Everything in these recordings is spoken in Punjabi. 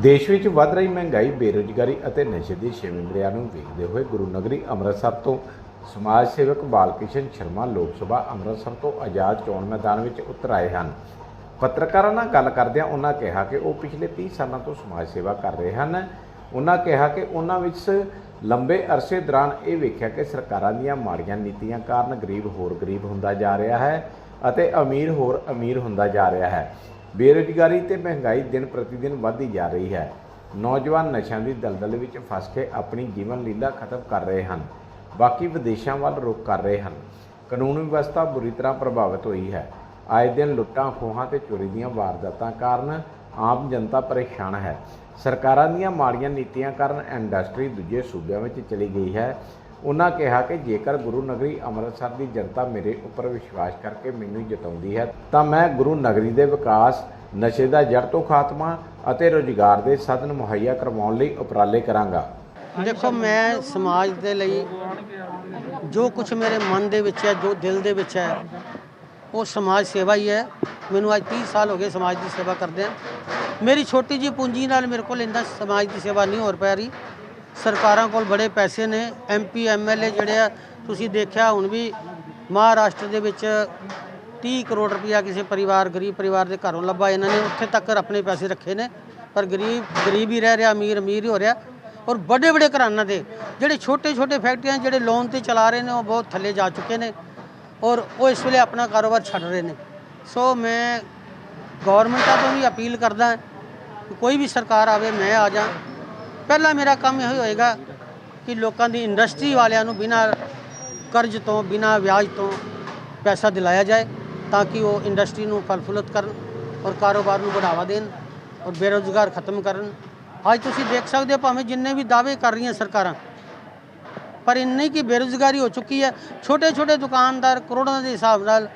ਦੇਸ਼ ਵਿੱਚ ਵੱਧ ਰਹੀ ਮਹਿੰਗਾਈ, ਬੇਰੁਜ਼ਗਾਰੀ ਅਤੇ ਨਸ਼ੇ ਦੀ ਛੇਵੀਂ ਨੂੰ ਵੇਖਦੇ ਹੋਏ ਗੁਰੂ ਨਗਰੀ ਅੰਮ੍ਰਿਤਸਰ ਤੋਂ ਸਮਾਜ ਸੇਵਕ ਬਾਲਕਿਸ਼ਨ ਸ਼ਰਮਾ ਲੋਕ ਸਭਾ ਅੰਮ੍ਰਿਤਸਰ ਤੋਂ ਆਜ਼ਾਦ ਚੋਣ ਮੈਦਾਨ ਵਿੱਚ ਉਤਰ ਆਏ ਹਨ। ਪੱਤਰਕਾਰਾਂ ਨਾਲ ਗੱਲ ਕਰਦਿਆਂ ਉਹਨਾਂ ਕਿਹਾ ਕਿ ਉਹ ਪਿਛਲੇ 30 ਸਾਲਾਂ ਤੋਂ ਸਮਾਜ ਸੇਵਾ ਕਰ ਰਹੇ ਹਨ। ਉਹਨਾਂ ਕਿਹਾ ਕਿ ਉਹਨਾਂ ਵਿੱਚ ਲੰਬੇ ਅਰਸੇ ਦੌਰਾਨ ਇਹ ਵੇਖਿਆ ਕਿ ਸਰਕਾਰਾਂ ਦੀਆਂ ਮਾੜੀਆਂ ਨੀਤੀਆਂ ਕਾਰਨ ਗਰੀਬ ਹੋਰ ਗਰੀਬ ਹੁੰਦਾ ਜਾ ਰਿਹਾ ਹੈ ਅਤੇ ਅਮੀਰ ਹੋਰ ਅਮੀਰ ਹੁੰਦਾ ਜਾ ਰਿਹਾ ਹੈ। ਬੇਰੁਜ਼ਗਾਰੀ ਤੇ ਮਹਿੰਗਾਈ ਦਿਨ ਪ੍ਰਤੀ ਦਿਨ ਵੱਧਦੀ ਜਾ ਰਹੀ ਹੈ। ਨੌਜਵਾਨ ਨਸ਼ਿਆਂ ਦੀ ਦਲਦਲ ਵਿੱਚ ਫਸ ਕੇ ਆਪਣੀ ਜੀਵਨ ਲੀਲਾ ਖਤਮ ਕਰ ਰਹੇ ਹਨ। ਬਾਕੀ ਵਿਦੇਸ਼ਾਂ ਵੱਲ ਰੁਖ ਕਰ ਰਹੇ ਹਨ। ਕਾਨੂੰਨ ਵਿਵਸਥਾ ਬੁਰੀ ਤਰ੍ਹਾਂ ਪ੍ਰਭਾਵਿਤ ਹੋਈ ਹੈ। ਆਏ ਦਿਨ ਲੁੱਟਾਂ, ਖੋਹਾਂ ਤੇ ਚੋਰੀ ਦੀਆਂ ਵਾਰਦਾਤਾਂ ਕਾਰਨ ਆਮ ਜਨਤਾ ਪਰੇਸ਼ਾਨ ਹੈ। ਸਰਕਾਰਾਂ ਦੀਆਂ ਮਾੜੀਆਂ ਨੀਤੀਆਂ ਕਾਰਨ ਇੰਡਸਟਰੀ ਦੂਜੇ ਸੂਬਿਆਂ ਵਿੱਚ ਚਲੀ ਗਈ ਹੈ। ਉਹਨਾਂ ਕਿਹਾ ਕਿ ਜੇਕਰ ਗੁਰੂ ਨਗਰੀ ਅੰਮ੍ਰਿਤਸਰ ਦੀ ਜਨਤਾ ਮੇਰੇ ਉੱਪਰ ਵਿਸ਼ਵਾਸ ਕਰਕੇ ਮੈਨੂੰ ਜਿਤਾਉਂਦੀ ਹੈ, ਤਾਂ ਮੈਂ ਗੁਰੂ ਨਗਰੀ ਦੇ ਵਿਕਾਸ, ਨਸ਼ੇ ਦਾ ਜੜ ਤੋਂ ਖਾਤਮਾ ਅਤੇ ਰੋਜ਼ਗਾਰ ਦੇ ਸਾਧਨ ਮੁਹੱਈਆ ਕਰਵਾਉਣ ਲਈ ਉਪਰਾਲੇ ਕਰਾਂਗਾ। ਦੇਖੋ, ਮੈਂ ਸਮਾਜ ਦੇ ਲਈ ਜੋ ਕੁਝ ਮੇਰੇ ਮਨ ਦੇ ਵਿੱਚ ਹੈ, ਜੋ ਦਿਲ ਦੇ ਵਿੱਚ ਹੈ, ਉਹ ਸਮਾਜ ਸੇਵਾ ਹੀ ਹੈ। ਮੈਨੂੰ ਅੱਜ 30 ਸਾਲ ਹੋ ਗਏ ਸਮਾਜ ਦੀ ਸੇਵਾ ਕਰਦੇ ਆ। ਮੇਰੀ ਛੋਟੀ ਜੀ ਪੂੰਜੀ ਨਾਲ ਮੇਰੇ ਕੋਲ ਇੰਦਾ ਸਮਾਜ ਦੀ ਸੇਵਾ ਨਹੀਂ ਹੋ ਪਾ ਰਹੀ। ਸਰਕਾਰਾਂ ਕੋਲ ਬੜੇ ਪੈਸੇ ਨੇ ਐਮਪੀ ਐਮਐਲਏ ਜਿਹੜੇ ਆ, ਤੁਸੀਂ ਦੇਖਿਆ ਹੁਣ ਵੀ ਮਹਾਰਾਸ਼ਟਰ ਦੇ ਵਿੱਚ 30 ਕਰੋੜ ਰੁਪਇਆ ਕਿਸੇ ਪਰਿਵਾਰ, ਗਰੀਬ ਪਰਿਵਾਰ ਦੇ ਘਰੋਂ ਲੱਭਾ ਇਹਨਾਂ ਨੇ, ਉੱਥੇ ਤੱਕ ਆਪਣੇ ਪੈਸੇ ਰੱਖੇ ਨੇ, ਪਰ ਗਰੀਬ ਗਰੀਬ ਹੀ ਰਹਿ ਰਿਹਾ, ਅਮੀਰ ਅਮੀਰ ਹੀ ਹੋ ਰਿਹਾ। ਔਰ ਵੱਡੇ ਵੱਡੇ ਘਰਾਨਾਂ ਦੇ, ਜਿਹੜੇ ਛੋਟੇ ਛੋਟੇ ਫੈਕਟਰੀਆਂ ਜਿਹੜੇ ਲੋਨ ਤੇ ਚਲਾ ਰਹੇ ਨੇ, ਉਹ ਬਹੁਤ ਥੱਲੇ ਜਾ ਚੁੱਕੇ ਨੇ ਔਰ ਉਹ ਇਸ ਵੇਲੇ ਆਪਣਾ ਕਾਰੋਬਾਰ ਛੱਡ ਰਹੇ ਨੇ। ਸੋ ਮੈਂ ਗਵਰਨਮੈਂਟਾਂ ਤੋਂ ਵੀ ਅਪੀਲ ਕਰਦਾ ਕੋਈ ਵੀ ਸਰਕਾਰ ਆਵੇ, ਮੈਂ ਆ ਜਾ। ਪਹਿਲਾ ਮੇਰਾ ਕੰਮ ਇਹ ਹੋਏਗਾ ਕਿ ਲੋਕਾਂ ਦੀ ਇੰਡਸਟਰੀ ਵਾਲਿਆਂ ਨੂੰ ਬਿਨਾਂ ਕਰਜ਼ ਤੋਂ, ਬਿਨਾਂ ਵਿਆਜ ਤੋਂ ਪੈਸਾ ਦਿਲਾਇਆ ਜਾਏ ਤਾਂ ਕਿ ਉਹ ਇੰਡਸਟਰੀ ਨੂੰ ਫਲਫੁਲਤ ਕਰਨ ਔਰ ਕਾਰੋਬਾਰ ਨੂੰ ਵਧਾਵਾ ਦੇਣ ਔਰ ਬੇਰੁਜ਼ਗਾਰ ਖਤਮ ਕਰਨ। ਅੱਜ ਤੁਸੀਂ ਦੇਖ ਸਕਦੇ ਹੋ ਭਾਵੇਂ ਜਿੰਨੇ ਵੀ ਦਾਅਵੇ ਕਰ ਰਹੀਆਂ ਸਰਕਾਰਾਂ, ਪਰ ਇੰਨੀ ਕੀ ਬੇਰੁਜ਼ਗਾਰੀ ਹੋ ਚੁੱਕੀ ਹੈ। ਛੋਟੇ ਛੋਟੇ ਦੁਕਾਨਦਾਰ ਕਰੋੜਾਂ ਦੇ ਹਿਸਾਬ ਨਾਲ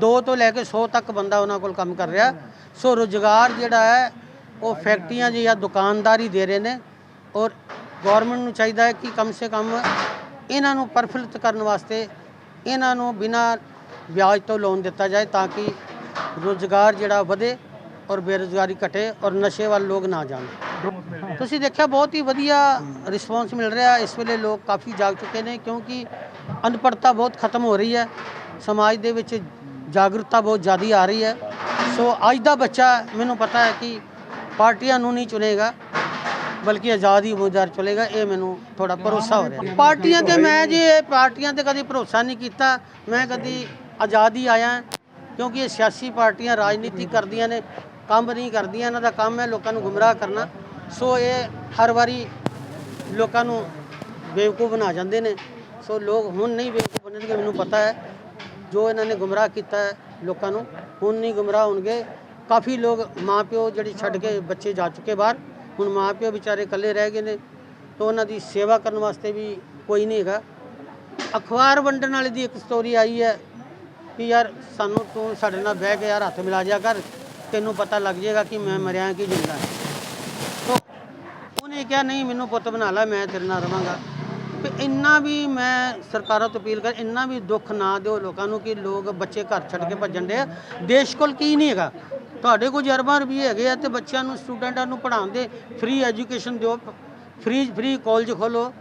2 ਤੋਂ ਲੈ ਕੇ 100 ਤੱਕ ਬੰਦਾ ਉਹਨਾਂ ਕੋਲ ਕੰਮ ਕਰ ਰਿਹਾ। ਸੋ ਰੁਜ਼ਗਾਰ ਜਿਹੜਾ ਹੈ, ਉਹ ਫੈਕਟਰੀਆਂ ਜੀ ਜਾਂ ਦੁਕਾਨਦਾਰੀ ਦੇ ਰਹੇ ਨੇ। ਔਰ ਗਵਰਨਮੈਂਟ ਨੂੰ ਚਾਹੀਦਾ ਹੈ ਕਿ ਕਮ ਸੇ ਕਮ ਇਹਨਾਂ ਨੂੰ ਪਰਫੁੱਲਤ ਕਰਨ ਵਾਸਤੇ ਇਹਨਾਂ ਨੂੰ ਬਿਨਾਂ ਵਿਆਜ ਤੋਂ ਲੋਨ ਦਿੱਤਾ ਜਾਏ ਤਾਂ ਕਿ ਰੁਜ਼ਗਾਰ ਜਿਹੜਾ ਵਧੇ ਔਰ ਬੇਰੁਜ਼ਗਾਰੀ ਘਟੇ ਔਰ ਨਸ਼ੇ ਵੱਲ ਲੋਕ ਨਾ ਜਾਣ। ਤੁਸੀਂ ਦੇਖਿਆ ਬਹੁਤ ਹੀ ਵਧੀਆ ਰਿਸਪੌਂਸ ਮਿਲ ਰਿਹਾ ਇਸ ਵੇਲੇ ਲੋਕ ਕਾਫੀ ਜਾਗ ਚੁੱਕੇ ਨੇ ਕਿਉਂਕਿ ਅਨਪੜਤਾ ਬਹੁਤ ਖਤਮ ਹੋ ਰਹੀ ਹੈ, ਸਮਾਜ ਦੇ ਵਿੱਚ ਜਾਗਰੂਕਤਾ ਬਹੁਤ ਜ਼ਿਆਦਾ ਆ ਰਹੀ ਹੈ। ਸੋ ਅੱਜ ਦਾ ਬੱਚਾ ਮੈਨੂੰ ਪਤਾ ਹੈ ਕਿ ਪਾਰਟੀਆਂ ਨੂੰ ਨਹੀਂ ਚੁਣੇਗਾ। ਬਲਕਿ ਆਜ਼ਾਦ ਆਜ਼ਾਦੀ ਉਮੀਦਵਾਰ ਚੁਣੇਗਾ ਇਹ ਮੈਨੂੰ ਥੋੜਾ ਭਰੋਸਾ ਹੋ ਰਿਹਾ। ਪਾਰਟੀਆਂ ਤੇ ਮੈਂ ਜੀ ਇਹ ਪਾਰਟੀਆਂ ਤੇ ਕਦੀ ਭਰੋਸਾ ਨਹੀਂ ਕੀਤਾ, ਮੈਂ ਕਦੀ ਆਜ਼ਾਦ ਹੀ ਆਇਆ, ਕਿਉਂਕਿ ਇਹ ਸਿਆਸੀ ਪਾਰਟੀਆਂ ਰਾਜਨੀਤੀ ਕਰਦੀਆਂ ਨੇ, ਕੰਮ ਨਹੀਂ ਕਰਦੀਆਂ, ਇਹਨਾਂ ਦਾ ਕੰਮ ਹੈ ਲੋਕਾਂ ਨੂੰ ਗੁੰਮਰਾਹ ਕਰਨਾ। ਸੋ ਇਹ ਹਰ ਵਾਰੀ ਲੋਕਾਂ ਨੂੰ ਬੇਵਕੂਫ ਬਣਾ ਜਾਂਦੇ ਨੇ। ਸੋ ਲੋਕ ਹੁਣ ਨਹੀਂ ਬੇਵਕੂਫ ਬਣਨਗੇ ਮੈਨੂੰ ਪਤਾ ਹੈ, ਜੋ ਇਹਨਾਂ ਨੇ ਗੁੰਮਰਾਹ ਕੀਤਾ ਹੈ ਲੋਕਾਂ ਨੂੰ, ਹੁਣ ਨਹੀਂ ਗੁੰਮਰਾਹ ਹੋਣਗੇ। ਕਾਫੀ ਲੋਕ ਮਾਪਿਓ ਜਿਹੜੀ ਛੱਡ ਕੇ ਬੱਚੇ ਜਾ ਚੁੱਕੇ ਬਾਹਰ ਹੁਣ ਮਾਪਿਓ ਵਿਚਾਰੇ ਇਕੱਲੇ ਰਹਿ ਗਏ ਨੇ ਤਾਂ ਉਹਨਾਂ ਦੀ ਸੇਵਾ ਕਰਨ ਵਾਸਤੇ ਵੀ ਕੋਈ ਨਹੀਂ ਹੈਗਾ। ਅਖਬਾਰ ਵੰਡਣ ਵਾਲੇ ਦੀ ਇੱਕ ਸਟੋਰੀ ਆਈ ਹੈ ਕਿ ਯਾਰ ਸਾਨੂੰ ਤੂੰ ਸਾਡੇ ਨਾਲ ਬਹਿ ਕੇ ਯਾਰ ਹੱਥ ਮਿਲਾ ਜਾ ਕਰ, ਤੈਨੂੰ ਪਤਾ ਲੱਗ ਜਾਏਗਾ ਕਿ ਮੈਂ ਮਰਿਆ ਕਿ ਜਿੰਦਾ। ਤੋ ਉਹਨੇ ਕਿਹਾ, ਨਹੀਂ, ਮੈਨੂੰ ਪੁੱਤ ਬਣਾ ਲੈ, ਮੈਂ ਤੇਰੇ ਨਾਲ ਰਵਾਂਗਾ। ਤੇ ਇੰਨਾ ਵੀ ਮੈਂ ਸਰਕਾਰਾਂ ਤੋਂ ਅਪੀਲ ਕਰ, ਇੰਨਾ ਵੀ ਦੁੱਖ ਨਾ ਦਿਓ ਲੋਕਾਂ ਨੂੰ ਕਿ ਲੋਕ ਬੱਚੇ ਘਰ ਛੱਡ ਕੇ ਭੱਜਣ ਦੇ ਦੇਸ਼ ਕੋਲ ਕੀ ਨਹੀਂ ਹੈਗਾ। ਤੁਹਾਡੇ ਕੋਲ ਅਰਬਾਂ ਰੁਪਏ ਹੈਗੇ ਆ ਤੇ ਬੱਚਿਆਂ ਨੂੰ, ਸਟੂਡੈਂਟਾਂ ਨੂੰ ਪੜ੍ਹਾਉਣ ਦੇ ਫ੍ਰੀ ਐਜੂਕੇਸ਼ਨ ਦਿਓ ਫ੍ਰੀ ਫ੍ਰੀ ਕਾਲਜ ਖੋਲੋ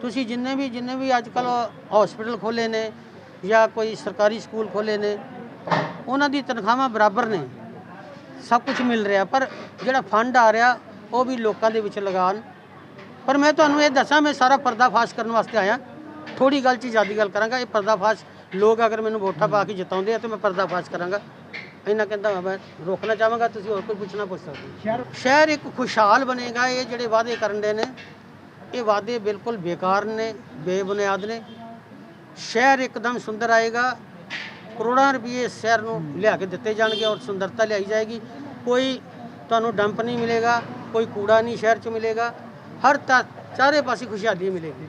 ਤੁਸੀਂ ਜਿੰਨੇ ਵੀ ਜਿੰਨੇ ਵੀ ਅੱਜ ਕੱਲ ਹਸਪੀਟਲ ਖੋਲੇ ਨੇ ਜਾਂ ਕੋਈ ਸਰਕਾਰੀ ਸਕੂਲ ਖੋਲੇ ਨੇ, ਉਹਨਾਂ ਦੀ ਤਨਖਾਹਾਂ ਬਰਾਬਰ ਨੇ। ਸਭ ਕੁਝ ਮਿਲ ਰਿਹਾ, ਪਰ ਜਿਹੜਾ ਫੰਡ ਆ ਰਿਹਾ, ਉਹ ਵੀ ਲੋਕਾਂ ਦੇ ਵਿੱਚ ਲਗਾਉਣ। ਪਰ ਮੈਂ ਤੁਹਾਨੂੰ ਇਹ ਦੱਸਾਂ, ਮੈਂ ਸਾਰਾ ਪਰਦਾਫਾਸ਼ ਕਰਨ ਵਾਸਤੇ ਆਇਆ। ਥੋੜੀ ਗੱਲ 'ਚ ਜ਼ਿਆਦਾ ਗੱਲ ਕਰਾਂਗਾ। ਇਹ ਪਰਦਾਫਾਸ਼, ਲੋਕ ਅਗਰ ਮੈਨੂੰ ਵੋਟਾਂ ਪਾ ਕੇ ਜਿਤਾਉਂਦੇ ਆ, ਤੇ ਮੈਂ ਪਰਦਾਫਾਸ਼ ਕਰਾਂਗਾ। ਇਹਨਾਂ ਕਹਿੰਦਾ ਮੈਂ ਰੋਕਣਾ ਚਾਹਾਂਗਾ ਤੁਸੀਂ ਹੋਰ ਕੋਈ ਪੁੱਛਣਾ ਪੁੱਛ ਸਕਦੇ ਹੋ। ਸ਼ਹਿਰ ਇੱਕ ਖੁਸ਼ਹਾਲ ਬਣੇਗਾ ਇਹ ਜਿਹੜੇ ਵਾਅਦੇ ਕਰਨ ਦੇ ਨੇ ਇਹ ਵਾਅਦੇ ਬਿਲਕੁਲ ਬੇਕਾਰ ਨੇ ਬੇਬੁਨਿਆਦ ਨੇ। ਸ਼ਹਿਰ ਇੱਕਦਮ ਸੁੰਦਰ ਆਏਗਾ ਕਰੋੜਾਂ ਰੁਪਏ ਇਸ ਸ਼ਹਿਰ ਨੂੰ ਲਿਆ ਕੇ ਦਿੱਤੇ ਜਾਣਗੇ ਔਰ ਸੁੰਦਰਤਾ ਲਿਆਈ ਜਾਏਗੀ। ਕੋਈ ਤੁਹਾਨੂੰ ਡੰਪ ਨਹੀਂ ਮਿਲੇਗਾ ਕੋਈ ਕੂੜਾ ਨਹੀਂ ਸ਼ਹਿਰ 'ਚ ਮਿਲੇਗਾ ਹਰ ਤਾ ਚਾਰੇ ਪਾਸੇ ਖੁਸ਼ਹਾਲੀ ਮਿਲੇਗੀ।